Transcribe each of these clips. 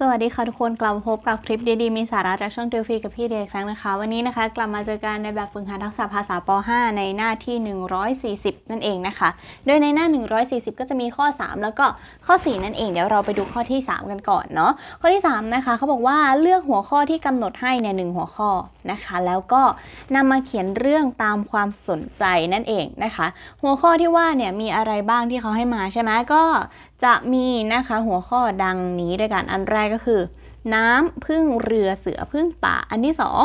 สวัสดีค่ะทุกคนกลับมาพบกับคลิปดีๆ มีสาระจากช่องติวฟรีกับพี่เดยครั้งนะคะ วันนี้นะคะ กลับมาเจอกันในแบบฝึกหัดทักษะภาษาป .5 ในหน้าที่ 140 นั่นเองนะคะ โดยในหน้า 140 ก็จะมีข้อ 3 แล้วก็ข้อ 4 นั่นเองเดี๋ยวเราไปดูข้อที่ 3 กันก่อนเนาะข้อที่ 3 นะคะเขาบอกว่าเลือกหัวข้อที่กำหนดให้ในหนึ่งหัวข้อนะคะ แล้วก็นำมาเขียนเรื่องตามความสนใจนั่นเองนะคะ หัวข้อที่ว่าเนี่ยมีอะไรบ้างที่เขาให้มาใช่ไหมก็จะมีนะคะหัวข้อดังนี้ด้วยกันอันแรกก็คือ น้ำพึ่งเรือเสือพึ่งป่า อันที่สอง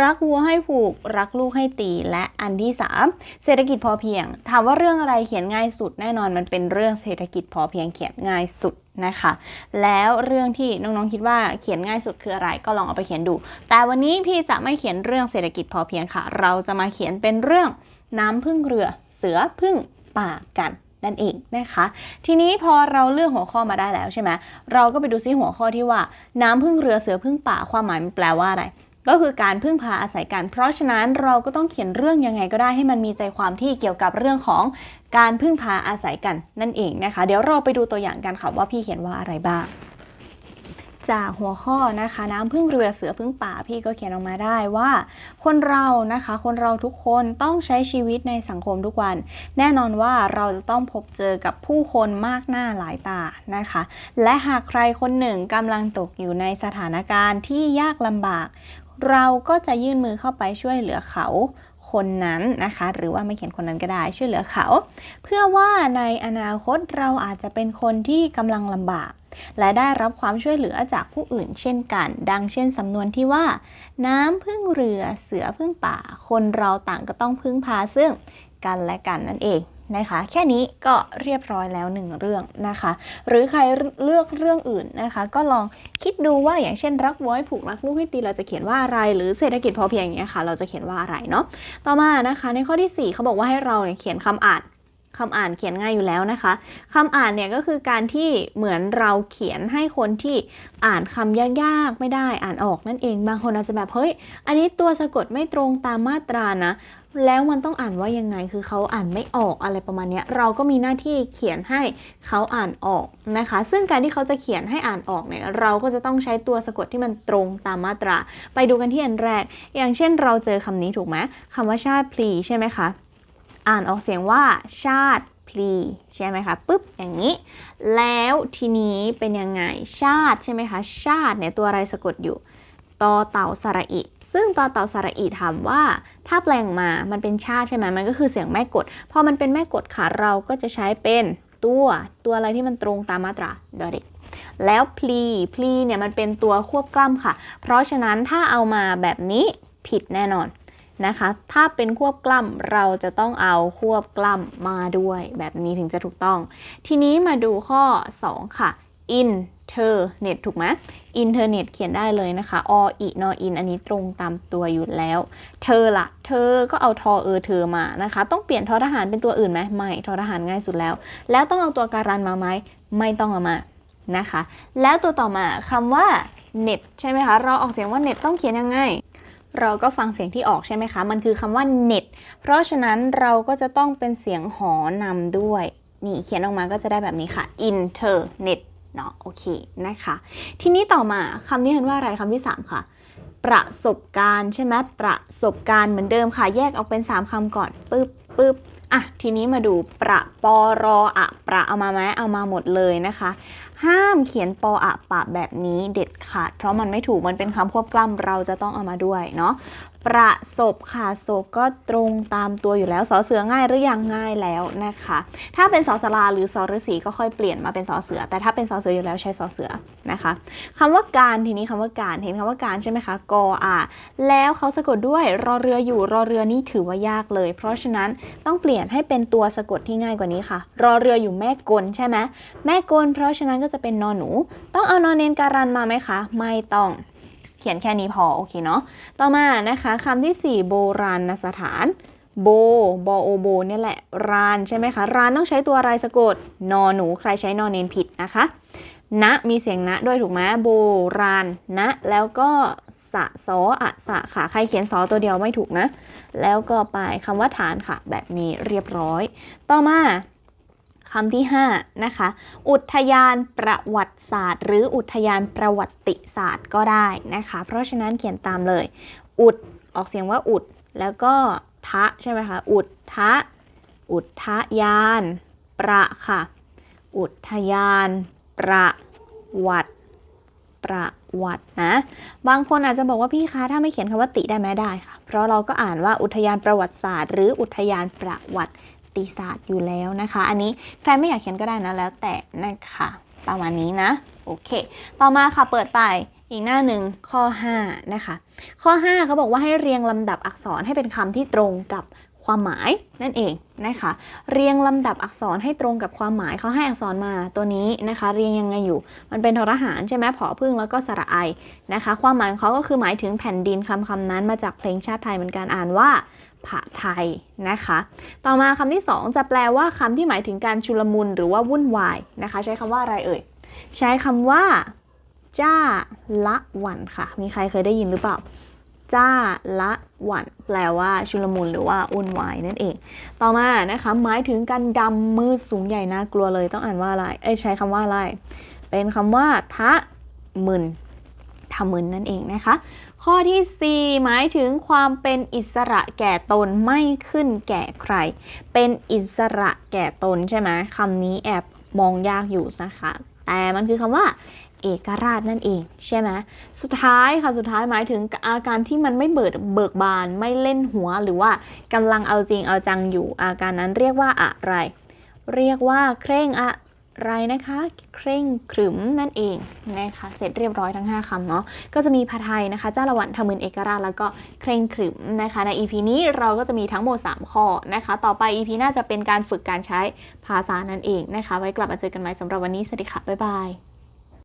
รักวัวให้ผูก รักลูกให้ตี และอันที่สามเศรษฐกิจพอเพียง ถามว่าเรื่องอะไรเขียนง่ายสุดแน่นอนมันเป็นเรื่องเศรษฐกิจพอเพียงเขียนง่ายสุดนะคะ แล้วเรื่องที่น้องๆคิดว่าเขียนง่ายสุดคืออะไรก็ลองเอาไปเขียนดู แต่วันนี้พี่จะไม่เขียนเรื่องเศรษฐกิจพอเพียงค่ะ เราจะมาเขียนเป็นเรื่องน้ำพึ่งเรือเสือพึ่งป่ากัน นั่นเองนะคะ ทีนี้พอเราเลือกหัวข้อมาได้แล้วใช่ไหมเราก็ไปดูซิหัวข้อที่ว่า น้ำพึ่งเรือเสือพึ่งป่าความหมายมันแปลว่าอะไรก็คือการพึ่งพาอาศัยกัน เพราะฉะนั้นเราก็ต้องเขียนเรื่องยังไงก็ได้ให้มันมีใจความที่เกี่ยวกับเรื่องของการพึ่งพาอาศัยกันนั่นเองนะคะ เดี๋ยวเราไปดูตัวอย่างกันค่ะว่าพี่เขียนว่าอะไรบ้าง จากหัวข้อนะคะ น้ำพึ่งเรือเสือพึ่งป่าพี่ก็เขียนออกมาได้ว่า คนเรานะคะ คนเราทุกคนต้องใช้ชีวิตในสังคมทุกวัน แน่นอนว่าเราจะต้องพบเจอกับผู้คนมากหน้าหลายตานะคะ และหากใครคนหนึ่งกำลังตกอยู่ในสถานการณ์ที่ยากลำบาก เราก็จะยื่นมือเข้าไปช่วยเหลือเขา คนนั้นนะคะ หรือว่าไม่เขียนคนนั้นก็ได้ช่วยเหลือเขา เพื่อว่าในอนาคตเราอาจจะเป็นคนที่กำลังลำบาก และได้รับความช่วยเหลือจากผู้อื่นเช่นกัน ดังเช่นสำนวนที่ว่า น้ำพึ่งเรือเสือพึ่งป่า คนเราต่างก็ต้องพึ่งพาซึ่งกันและกันนั่นเอง นะคะ แค่นี้ก็เรียบร้อยแล้วหนึ่งเรื่องนะคะ หรือใครเลือกเรื่องอื่นนะคะ ก็ลองคิดดูว่าอย่างเช่นรักวัวให้ผูกรักลูกให้ตีเราจะเขียนว่าอะไร หรือเศรษฐกิจพอเพียงอย่างเงี้ยค่ะ เราจะเขียนว่าอะไรเนาะต่อมานะคะในข้อที่ 4 เขาบอกว่าให้เราเนี่ยเขียนคำอ่านคำอ่านเขียนง่ายอยู่แล้วนะคะคำอ่านเนี่ยก็คือการที่เหมือนเราเขียนให้คนที่อ่านคำยากๆไม่ได้อ่านออกนั่นเอง บางคนอาจจะแบบเฮ้ยอันนี้ตัวสะกดไม่ตรงตามมาตรานะ แล้วมันต้องอ่านว่ายังไง คือเขาอ่านไม่ออกอะไรประมาณนี้เราก็มีหน้าที่เขียนให้เขาอ่านออกนะคะ ซึ่งการที่เขาจะเขียนให้อ่านออกเนี่ยเราก็จะต้องใช้ตัวสะกดที่มันตรงตามมาตรา ไปดูกันที่อันแรก อย่างเช่นเราเจอคำนี้ถูกไหมคำว่าชาติพลีใช่ไหมคะอ่านออกเสียงว่าชาติพลีใช่ไหมคะปุ๊บอย่างนี้ แล้วทีนี้เป็นยังไงชาติใช่ไหมคะชาติเนี่ยตัวอะไรสะกดอยู่ตอเต่าสระอิ ซึ่งตอเต่าสระอิถามว่า ถ้าแปลงมามันเป็นชาติใช่ไหมมันก็คือเสียงแม่กด พอมันเป็นแม่กดค่ะเราก็จะใช้เป็นตัวตัวอะไรที่มันตรงตามมาตราดอเด็กแล้วพลีพลีเนี่ยมันเป็นตัวควบกล้ำค่ะ เพราะฉะนั้นถ้าเอามาแบบนี้ผิดแน่นอนนะคะ ถ้าเป็นควบกล้ำเราจะต้องเอาควบกล้ำมาด้วย แบบนี้ถึงจะถูกต้อง ทีนี้มาดูข้อ 2 ค่ะ internet ถูกไหม internet เน็ตเขียนได้เลยนะคะออีนออิน อันนี้ตรงตามตัวอยู่แล้ว เธอละเธอก็เอาทอเออเธอมานะคะ ต้องเปลี่ยนทอทหารเป็นตัวอื่นไหมไม่ทอทหารง่ายสุดแล้ว แล้วต้องเอาตัวการันมาไหมไม่ต้องเอามานะคะ แล้วตัวต่อมาคำว่า net ใช่ไหมคะเราออกเสียงว่า net ต้องเขียนยังไงเราก็ฟังเสียงที่ออกใช่ไหมคะ มันคือคำว่า net เพราะฉะนั้นเราก็จะต้องเป็นเสียงหอนำด้วย นี่เขียนออกมาก็จะได้แบบนี้ค่ะ internet เนาะโอเคนะคะ ทีนี้ต่อมาคำนี้เห็นว่าอะไรคำที่ 3 ค่ะ ประสบการณ์ใช่ไหมประสบการณ์เหมือนเดิมค่ะ แยกออกเป็น 3คำก่อนปึ๊บปึ๊บอะทีนี้มาดูประปอรออะประเอามาไหมเอามาหมดเลยนะคะ ห้ามเขียนปออะปะแบบนี้เด็ดขาด เพราะมันไม่ถูกมันเป็นคำควบกล้ำเราจะต้องเอามาด้วยเนาะประสบค่ะศพก็ตรงตามตัวอยู่แล้วสอเสือง่ายหรือยังง่ายแล้วนะคะ ถ้าเป็นสอสลาหรือสอฤษีก็ค่อยเปลี่ยนมาเป็นสอเสือ แต่ถ้าเป็นสอเสืออยู่แล้วใช้สอเสือนะคะคำว่าการทีนี้คำว่าการเห็นคำว่าการใช่ไหมคะกออาแล้วเขาสะกดด้วยรอเรืออยู่รอเรือนี่ถือว่ายากเลย เพราะฉะนั้นต้องเปลี่ยนให้เป็นตัวสะกดที่ง่ายกว่านี้ค่ะ รอเรืออยู่แม่กลใช่ไหมแม่กลเพราะฉะนั้นก็จะจะเป็นนอนหนู ต้องเอานอนเนนการันมาไหมคะ ไม่ต้อง เขียนแค่นี้พอ โอเคเนาะ ต่อมานะคะคำที่ 4 โบราณสถาน โบ บโอโบเนี่ยแหละ รานใช่ไหมคะ รานต้องใช้ตัวอะไรสะกด นอหนู ใครใช้นอเนนผิดนะคะณมีเสียงณด้วยถูกไหมโบราณณแล้วก็สะสออะสะค่ะ ใครเขียนสอตัวเดียวไม่ถูกนะ แล้วก็ไปคำว่าฐานค่ะ แบบนี้เรียบร้อย ต่อมา คำที่ 5 นะคะ อุทยานประวัติศาสตร์ หรืออุทยานประวัติศาสตร์ก็ได้นะคะ เพราะฉะนั้นเขียนตามเลย อุดออกเสียงว่าอุด แล้วก็ทะใช่ไหมคะ อุดทะ อุทยาน ประค่ะ อุทยาน ประวัติประวัตินะ บางคนอาจจะบอกว่าพี่คะถ้าไม่เขียนคำว่าติได้ไหมได้ค่ะ เพราะเราก็อ่านว่าอุทยานประวัติศาสตร์ หรืออุทยานประวัติ ติศาสตร์อยู่แล้วนะคะ อันนี้ใครไม่อยากเขียนก็ได้นะแล้วแต่นะคะประมาณนี้นะ โอเค ต่อมาค่ะเปิดไปอีกหน้าหนึ่งข้อ 5 นะคะ ข้อ 5เขาบอกว่าให้เรียงลำดับอักษรให้เป็นคำที่ตรงกับความหมายนั่นเองนะคะ เรียงลำดับอักษรให้ตรงกับความหมายเขาให้อักษรมาตัวนี้นะคะ เรียงยังไงอยู่ มันเป็นทรหารใช่ไหมผอพึ่งแล้วก็สระไอนะคะ ความหมายของเขาก็คือหมายถึงแผ่นดินคำคำนั้นมาจากเพลงชาติไทยเหมือนกันอ่านว่า ผะไทยนะคะ ต่อมาคำที่ 2 จะแปลว่าคำที่หมายถึงการชุลมุนหรือว่าวุ่นวายนะคะ ใช้คำว่าอะไรเอ่ย ใช้คำว่า จ้าละวันค่ะ มีใครเคยได้ยินหรือเปล่า จ้าละวันแปลว่าชุลมุนหรือว่าอุ่นวายนั่นเอง ต่อมานะคะหมายถึงการดำมืดสูงใหญ่น่ากลัวเลยต้องอ่านว่าอะไร เอ้ยใช้คำว่าอะไร เป็นคำว่าทะมึนทำมึนนั่นเองนะคะ ข้อที่ 4 หมายถึงความเป็นอิสระแก่ตนไม่ขึ้นแก่ใคร เป็นอิสระแก่ตนใช่ไหมคำนี้แอบมองยากอยู่นะคะ แต่มันคือคำว่าเอกราชนั่นเองใช่ไหมสุดท้ายค่ะสุดท้ายหมายถึงอาการที่มันไม่เบิดเบิกบานไม่เล่นหัวหรือว่ากำลังเอาจริงเอาจังอยู่อาการนั้นเรียกว่าอะไร เรียกว่าเคร่งอะ ไรนะคะ เคร่งขรึมนั่นเองนะคะ เสร็จเรียบร้อยทั้ง 5คำเนาะ ก็จะมีพาไทยนะคะ เจ้าละวันทมินเอกราชแล้วก็เคร่งขรึมนะคะ ใน EP นี้เราก็จะมีทั้งหมด 3 ข้อนะคะ ต่อไป EP หน่าจะเป็นการฝึกการใช้ภาษานั่นเองนะคะ ไว้กลับมาเจอกันใหม่สำหรับวันนี้ สวัสดีค่ะ บ๊ายบาย